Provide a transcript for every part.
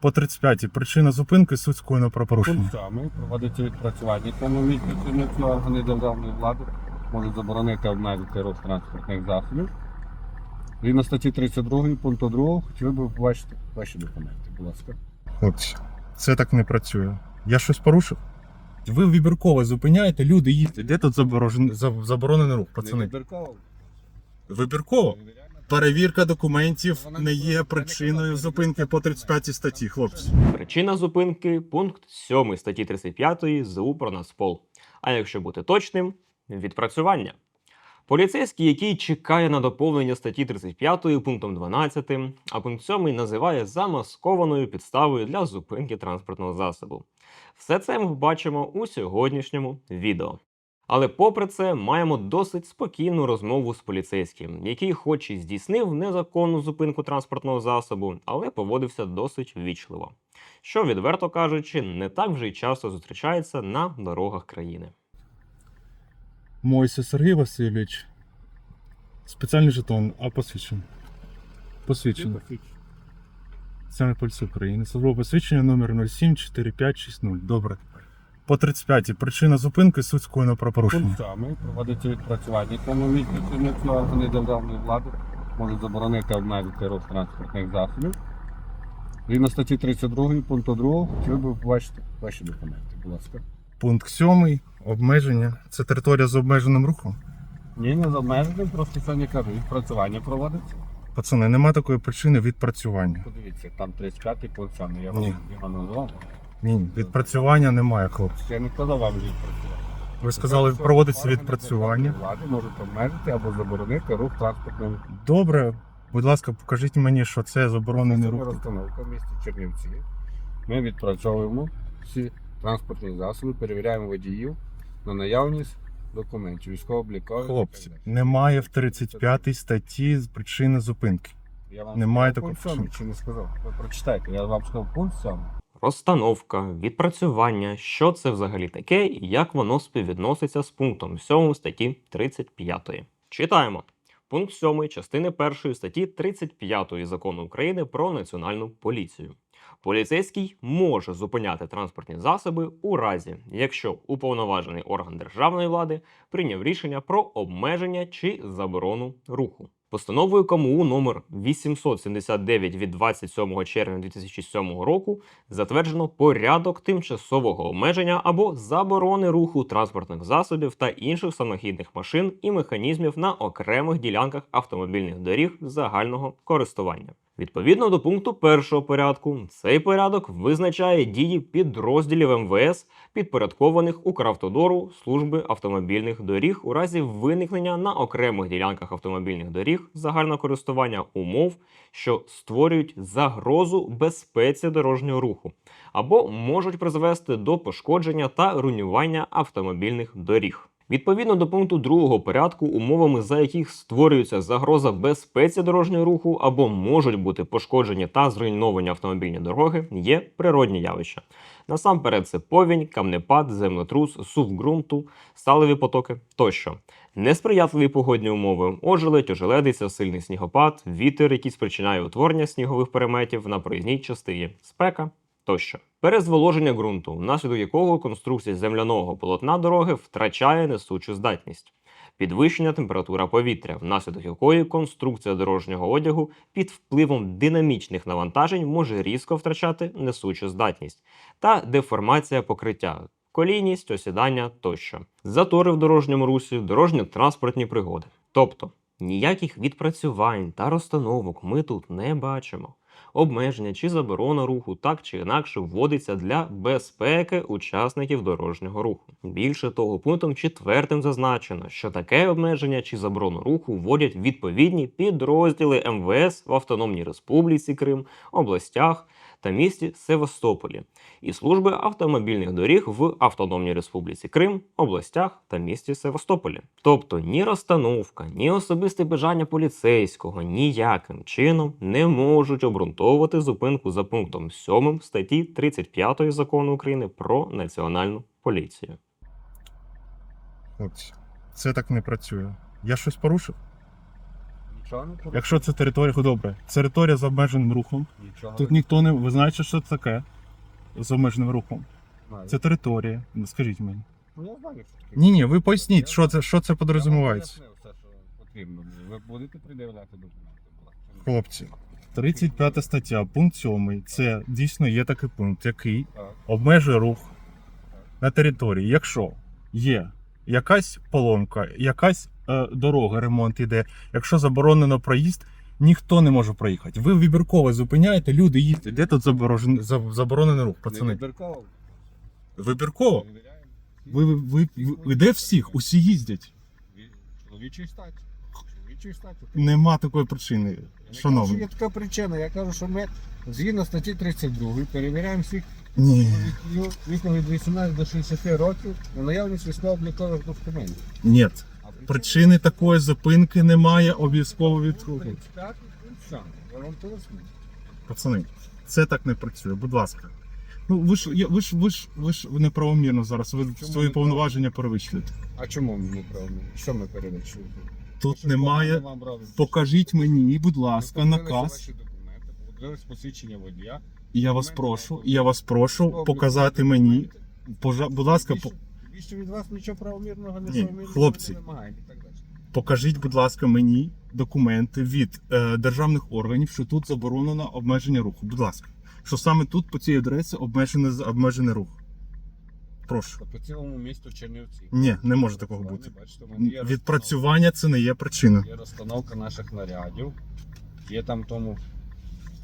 По 35-й. Причина зупинки суть скоєного правопорушення. Пункт 7. Проводиться відпрацювання економічні працівники органи державної влади можуть заборонити обмежити рух транспортних засобів. Згідно статті 32 пункту 2 хотіли би побачити ваші документи, будь ласка. Хлопці, це так не працює. Я щось порушив? Ви вибірково зупиняєте, люди їздять. Де тут заборожен- заборонений рух, Не пацани? вибірково. Вибірково? Перевірка документів не є причиною зупинки по 35 статті, хлопці. Причина зупинки пункт 7 статті 35 ЗУ про Нацпол. А якщо бути точним, відпрацювання. Поліцейський, який чекає на доповнення статті 35 пунктом 12, а пункт 7 називає замаскованою підставою для зупинки транспортного засобу. Все це ми побачимо у сьогоднішньому відео. Але попри це маємо досить спокійну розмову з поліцейським, який, хоч і здійснив незаконну зупинку транспортного засобу, але поводився досить ввічливо, що, відверто кажучи, не так вже й часто зустрічається на дорогах країни. Мойся Сергій Васильович. Спеціальний жетон, а посвідчення. Посвідчення. Національної поліції України. Службове посвідчення номер 074560. Добре. По 35-й. Причина зупинки суть скоєного правопорушення. Пункт 7. Проводиться відпрацювання економічні працівники органи державної влади можуть заборонити обмежити рух транспортних засобів. Згідно статті 32 пункту 2 хотіли би побачити ваші документи, будь ласка. Пункт 7. Обмеження. Це територія з обмеженим рухом. Ні, не з обмеженим, просто це не кажу. Відпрацювання проводиться. Пацани, нема такої причини відпрацювання. Подивіться, там 35 пункт 7. Я вам Ні. його назвав. Ні, відпрацювання немає, хлопці. Я не казав вам відпрацювання. Ви сказали, проводиться відпрацювання. Влади можуть обмежити або заборонити рух транспортним Добре, будь ласка, покажіть мені, що це заборонений Це рух. розстановка в місті Чернівці. Ми відпрацьовуємо всі транспортні засоби, перевіряємо водіїв на наявність документів, військово-облікових. Хлопці, немає в 35 статті з причини зупинки. Я вам немає сказав такого пункт 7, чи не сказав? Ви прочитайте, я вам сказав пункт 7. Розстановка, відпрацювання, що це взагалі таке і як воно співвідноситься з пунктом 7 статті 35. Читаємо. Пункт 7 частини 1 статті 35 закону України про національну поліцію. Поліцейський може зупиняти транспортні засоби у разі, якщо уповноважений орган державної влади прийняв рішення про обмеження чи заборону руху. Постановою КМУ номер 879 від 27 червня 2007 року затверджено порядок тимчасового обмеження або заборони руху транспортних засобів та інших самохідних машин і механізмів на окремих ділянках автомобільних доріг загального користування. Відповідно до пункту першого порядку, цей порядок визначає дії підрозділів МВС, підпорядкованих Укравтодору служби автомобільних доріг у разі виникнення на окремих ділянках автомобільних доріг загального користування умов, що створюють загрозу безпеці дорожнього руху, або можуть призвести до пошкодження та руйнування автомобільних доріг. Відповідно до пункту другого порядку, умовами за яких створюється загроза безпеці дорожнього руху або можуть бути пошкоджені та зруйновані автомобільні дороги, є природні явища. Насамперед, це повінь, камнепад, землетрус, сув ґрунту, сталеві потоки тощо. Несприятливі погодні умови, ожеледь, ожеледиця, сильний снігопад, вітер, який спричиняє утворення снігових переметів на проїзній частині, спека тощо. Перезволоження ґрунту, внаслідок якого конструкція земляного полотна дороги втрачає несучу здатність. Підвищення температура повітря, внаслідок якої конструкція дорожнього одягу під впливом динамічних навантажень може різко втрачати несучу здатність, та деформація покриття, колійність, осідання тощо, затори в дорожньому русі, дорожньо-транспортні пригоди. Тобто ніяких відпрацювань та розстановок ми тут не бачимо обмеження чи заборона руху так чи інакше вводиться для безпеки учасників дорожнього руху. Більше того, пунктом четвертим зазначено, що таке обмеження чи заборону руху вводять відповідні підрозділи МВС в Автономній Республіці Крим, областях та місті Севастополі і служби автомобільних доріг в Автономній Республіці Крим, областях та місті Севастополі. Тобто ні розстановка, ні особисте бажання поліцейського ніяким чином не можуть обґрунтовувати зупинку за пунктом 7 статті 35 закону України про національну поліцію. Хлопці, це так не працює. Я щось порушив? Нічого не порушую. Якщо це територія, добре. Територія з обмеженим рухом. Нічого Тут ніхто не. Ви знаєте, що це таке? З обмеженим рухом. знаю. Це територія. Ну, Скажіть мені. Ну, я знаю, що таке. Ні, ні, ви поясніть, що це, що це Я підрозумівається. вам пояснив все, що потрібно. Ви будете пред'являти документи? будь ласка? Хлопці, 35 стаття, пункт 7. Це дійсно є такий пункт, який Так. обмежує рух на території. Якщо є якась поломка, якась дорога, ремонт іде, якщо заборонено проїзд, ніхто не може проїхати. Ви вибірково зупиняєте, люди їздять. Де тут заборонений рух, пацани? вибірково. Вибірково? Ви, ви, ви, ви де всіх? Усі їздять. Ві- Чоловічої статі. Нема такої причини, шановні. є така причина. Я кажу, що ми згідно статті 32 перевіряємо всіх Ні, віком від 18 до 60 років на наявність військово-облікових документів. ні. Причини такої зупинки немає обов'язково від руху. 35 пункт сам. Я вам поясню. Пацани, це так не працює, будь ласка. Ну ви ж я- ви ж ви ж ви ж неправомірно зараз. Ви свої повноваження перевищуєте. А чому ми не правильно? Що ми перевищуємо? Тут немає. Покажіть мені, будь ласка, наказ. Ваші документи, посвідчення водія. І я вас прошу, і я вас прошу показати мені. Пожа, будь ласка, по- Більше від вас нічого правомірного, неправомірного хлопці. не вимагають і так далі. покажіть, будь ласка, мені документи від е, державних органів, що тут заборонено обмеження руху. Будь ласка, що саме тут по цій адресі обмежений обмежений рух. Прошу. По цілому місту Чернівці. Ні, не може такого бути. бачите, в мене є Відпрацювання це не є причина. розстановка- Є розстановка наших нарядів. Є там тому.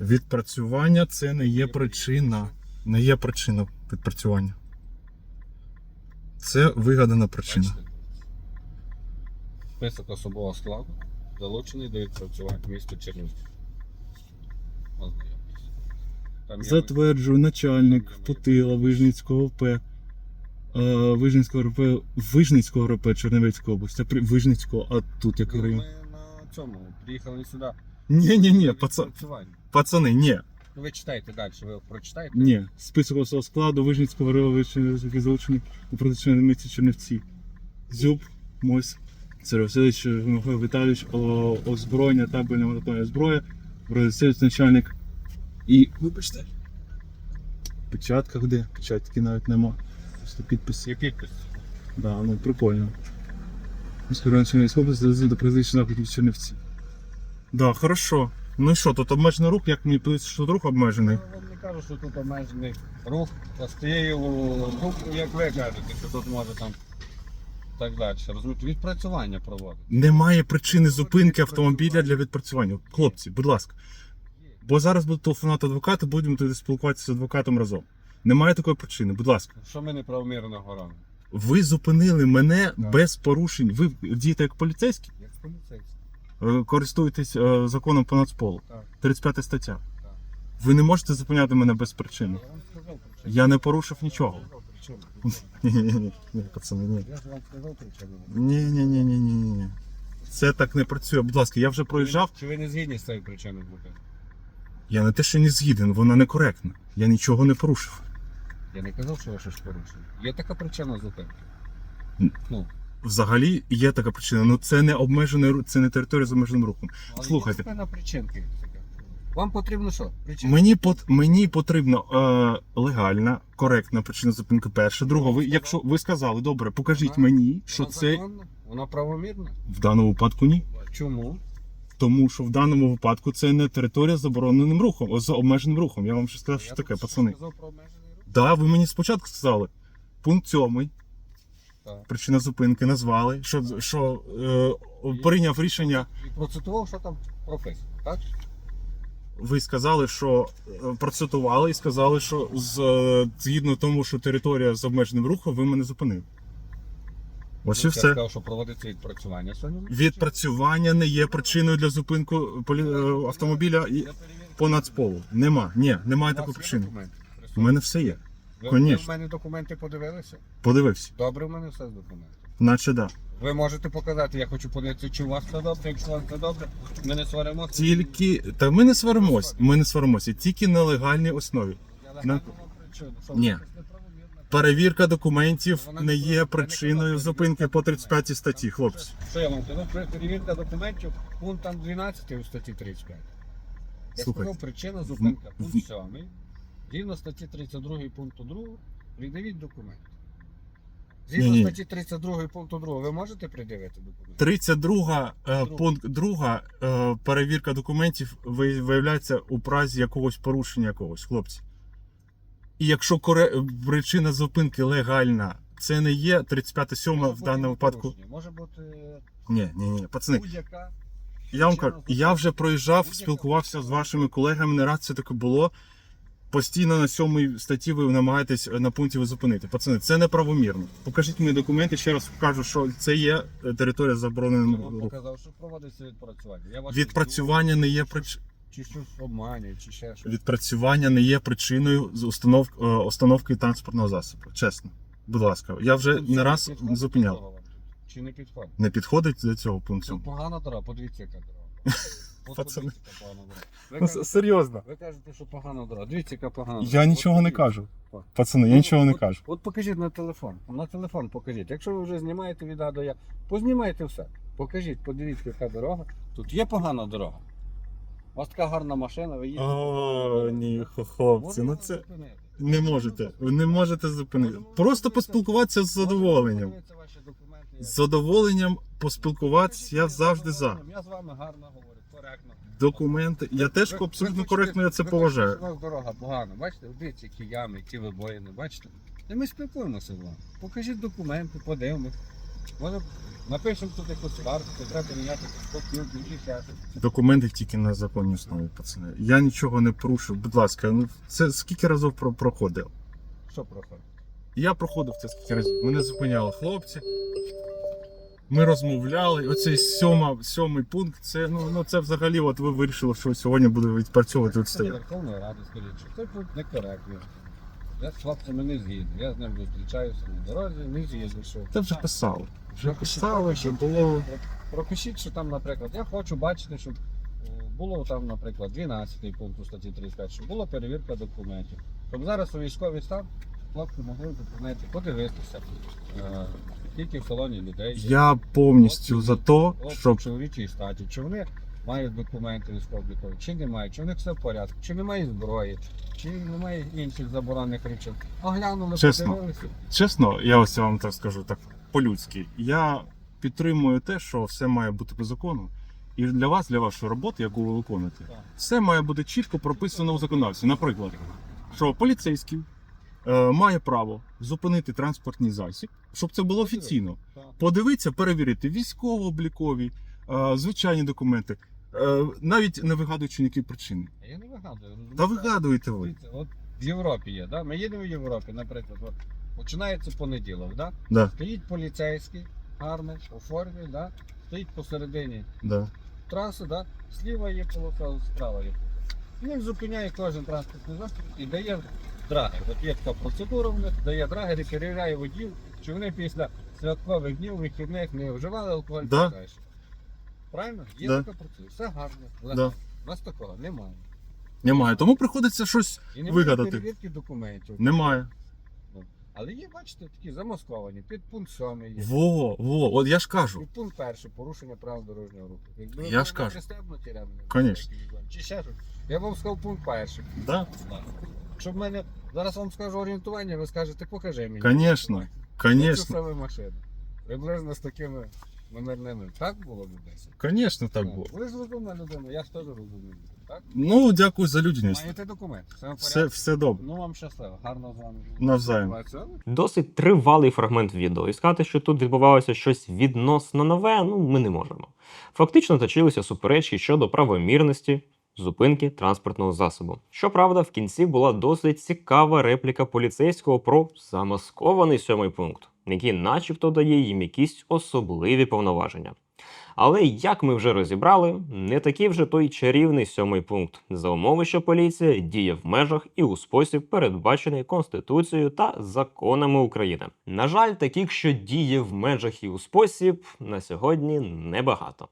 Відпрацювання це не є причина. Не є причина відпрацювання. Це вигадана причина. Бачите? Список особового складу залучений до відпрацювання міста Чернівці. Ознайомтесь. Там є Затверджую начальник Путила Вижницького РП. е, Вижницького РП, Вижницького РП Чернівецької області. А при- Вижницького, а тут який Ну, район? Ми на цьому приїхали сюди. Ні, ні, ні, відпрацювання. пацани, ні, ви читайте далі, ви прочитаєте? ні. Список особового складу Вижницького який залучений у протичному місті Чернівці. Зюб, Мойс, Сергій Васильович, Михайло Віталійович, озброєння, табельна монотонна зброя, Бродицевич начальник. І, вибачте, печатка де? Печатки навіть нема. Просто підпис. Є підпис. Да, ну прикольно. Міський район Чернівської області до призначення заходів Чернівці. Да, хорошо. Ну і що, тут обмежений рух, як мені подивиться, що тут рух обмежений? Я вам не кажу, що тут обмежений рух з тією групою, як ви кажете, що тут може там так далі. Розумієте, відпрацювання проводить. Немає причини зупинки автомобіля для відпрацювання. Хлопці, будь ласка. Бо зараз буду телефонувати адвокату, будемо тоді спілкуватися з адвокатом разом. Немає такої причини, будь ласка. Що ми неправомірно горами? Ви зупинили мене Так. без порушень. Ви дієте як поліцейські, Як поліцейський. Е, користуєтесь е, законом по нацполу. Так. 35 стаття. Так. Ви не можете зупиняти мене без причини. Я вам сказав причину. Я не порушив нічого. Причину. Ні-ні-ні, ні, пацани, ні. Я ж вам сказав причину. Ні, ні, ні, ні, ні, ні, ні. Це так не працює. Будь ласка, я вже проїжджав. Чи ви не згідні з цією причиною бути? Я не те, що не згіден, вона некоректна. Я нічого не порушив. Я не казав, що ви щось порушили. Є така причина зупинки. Ну, Взагалі є така причина. Ну це не обмежений ру- це не територія з обмеженим рухом. але Слухайте. є причинки. Вам потрібно що? Причина? Мені пот мені потрібно е, легальна, коректна причина зупинки. Перша, друга. Ви, якщо ви сказали, добре, покажіть Вона- мені, що Вона це законна? Вона правомірна? в даному випадку ні. Чому? Тому що в даному випадку це не територія з забороненим рухом, з обмеженим рухом. Я вам ще сказав, що Я таке, тут пацани. сказав про обмежений рух. Да, ви мені спочатку сказали. Пункт сьомий. Так. Причина зупинки назвали, що, що е, прийняв рішення. І процитував, що там прописано, так? Ви сказали, що е, процитували і сказали, що з, е, згідно тому, що територія з обмеженим рухом, ви мене зупинили. Ось і Я все. сказав, що проводиться відпрацювання. Сьогодні Відпрацювання не є причиною для зупинку полі... е, автомобіля і по нацполу. Нема. Ні, немає такої причини. У мене все є. Ви, конечно. в мене документи подивилися? Подивився. Добре, в мене все з документів. Наче да. Ви можете показати, я хочу подивитися, чи у вас все добре, якщо у вас все добре, ми не сваримося. Тільки. Та ми не сваримось. Ми не сваримося. Тільки на легальній основі. Я на- вам причину, що Ні. неправомірно Перевірка документів Вона не не є причиною вона не зупинки по 35 статті, хлопці. Що я вам кажу? При- Перевірка документів пунктом 12 у статті 35. Я Слухайте, сказав, причина зупинка. в- Пункт 7. Згідно статті 32 пункту 2 придавіть документ. Згідно Ні-ні. статті 32 пункту 2 ви можете придивити документ? 32 е, Друга. пункт 2 е, перевірка документів ви- виявляється у празі якогось порушення якогось, хлопці. І якщо коре... причина зупинки легальна, це не є 35 7 в даному випадку. порушення, Може бути Ні, ні, ні, пацани, будь-яка. я вам кажу, я вже проїжджав, спілкувався з вашими колегами, не раз це таке було. Постійно на сьомій статті ви намагаєтесь е, на пункті ви зупинити. Пацани, це неправомірно. Покажіть мені документи, ще раз покажу, що це є е, територія Я забороненого вам руху. показав, що проводиться відпрацювання. Я вас Відпрацювання не є Чи прич... Чи щось обманює, чи ще щось. відпрацювання не є причиною з установ... е, установки транспортного засобу. Чесно. Будь ласка, я вже Пункт не раз підходить до зупиняв. вам? Чи не підходить? Не підходить до цього Це пункту. погана дорога, подивіться, яка дорога. Пацани. Ну, серйозно. Ви кажете, що погана дорога. Дивіться, яка погана дорога. Я нічого не кажу. Пацани, я Ну, нічого не кажу. От покажіть на телефон. На телефон покажіть. Якщо ви вже знімаєте від А до Я, познімайте все. Покажіть, подивіться, яка дорога. Тут є погана дорога. У вас така гарна машина, ви їдете. О, ні, хлопці, ну це не можете. Ви не можете зупинити. Просто поспілкуватися з задоволенням. З задоволенням поспілкуватися я завжди за. Я з вами гарно говорю, коректно. Документи. Я теж Ви- абсолютно ви коректно я це ви поважаю. У вас дорога погана. Бачите, дивіться, які ями, які вибоїни, бачите? І ми спілкуємося з вами. Покажіть документи, подивимось. Може, напишемо тут якусь то треба міняти спокійно, чи ще щось. Документи тільки на законній основі, пацани. Я нічого не порушив. Будь ласка, ну це скільки разів про- проходив? Що проходить? Я проходив це скільки разів. Мене зупиняли хлопці. Ми розмовляли. Оцей сьома, сьомий пункт. Це ну, ну це взагалі, от ви вирішили, що сьогодні буде відпрацьовувати Це. Верховної Ради, скажіть, що це тут некоректно. Я з хлопцями не згідний. Я з ним зустрічаюся на дорозі, не згідний, що. Це вже писали. Вже писали, що було. Пропишіть, що там, наприклад, я хочу бачити, щоб е, було там, наприклад, 12 пункт у статті 35, щоб була перевірка документів. Щоб зараз у військовий стан хлопці могли зупинити, подивитися, е, скільки в салоні людей. Я повністю за те, щоб чоловічій статі, чи вони мають документи військово-облікові, чи не мають, чи в них все в порядку, чи немає зброї, чи немає інших заборонених речей. Оглянули, Чесно. подивилися. чесно, я ось вам так скажу так по-людськи. Я підтримую те, що все має бути по закону. І для вас, для вашої роботи, яку ви виконуєте, все має бути чітко прописано у законодавстві. Наприклад, що поліцейський е, має право зупинити транспортний засіб, щоб це було офіційно. Подивитися, перевірити військово-облікові, е, звичайні документи, е, навіть не вигадуючи ніякі причини. Я не вигадую. Та вигадуєте ви. От в Європі є, да? ми їдемо в Європі, наприклад, от, починається понеділок, да? Да, стоїть поліцейський, гарно, у формі, да? стоїть посередині да. траси, да? зліва є полоса, справа є полоса. Він зупиняє кожен транспортний засіб і дає драгер. От є така процедура в них, дає драгер і перевіряє водіїв, чи вони після святкових днів, вихідних не вживали алкоголь. Да. далі. Правильно? Є Да. така процедура. Все гарно. Да. легально. У нас такого немає. Немає. Тому приходиться щось. І немає Вигадати. перевірки документів. Немає. Але є, бачите, такі замасковані. Під пункт 7 є. Во, во, от я ж кажу. Під пункт перший порушення правил дорожнього руху. Якби ви Я ж були кажу. пристебнуті Конечно. Чи ще щось. Я вам сказав пункт перший. Да, Щоб в мене зараз вам скажу орієнтування, ви скажете, покажи мені. Конечно. Це Конечно. саме машина. Приблизно з такими номерними. Так було б десь? Конечно, так було. Ви ж розумна людина, я ж теж розумію. Так? Ну, дякую за людяність. Маєте документ. Все, в Все, все добре. Ну вам щасливо. Гарно з вами. Навзаєм. Досить тривалий фрагмент відео, і сказати, що тут відбувалося щось відносно нове, ну ми не можемо. Фактично точилися суперечки щодо правомірності зупинки транспортного засобу. Щоправда, в кінці була досить цікава репліка поліцейського про замаскований сьомий пункт, який, начебто, дає їм якісь особливі повноваження. Але як ми вже розібрали, не такий вже той чарівний сьомий пункт, за умови, що поліція діє в межах і у спосіб, передбачений Конституцією та законами України. На жаль, таких, що діє в межах і у спосіб, на сьогодні небагато.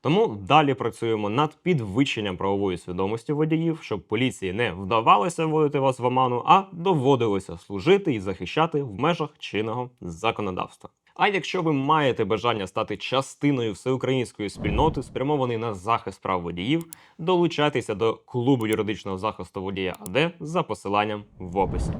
Тому далі працюємо над підвищенням правової свідомості водіїв, щоб поліції не вдавалося вводити вас в оману, а доводилося служити і захищати в межах чинного законодавства. А якщо ви маєте бажання стати частиною всеукраїнської спільноти, спрямованої на захист прав водіїв, долучайтеся до клубу юридичного захисту водія АД за посиланням в описі.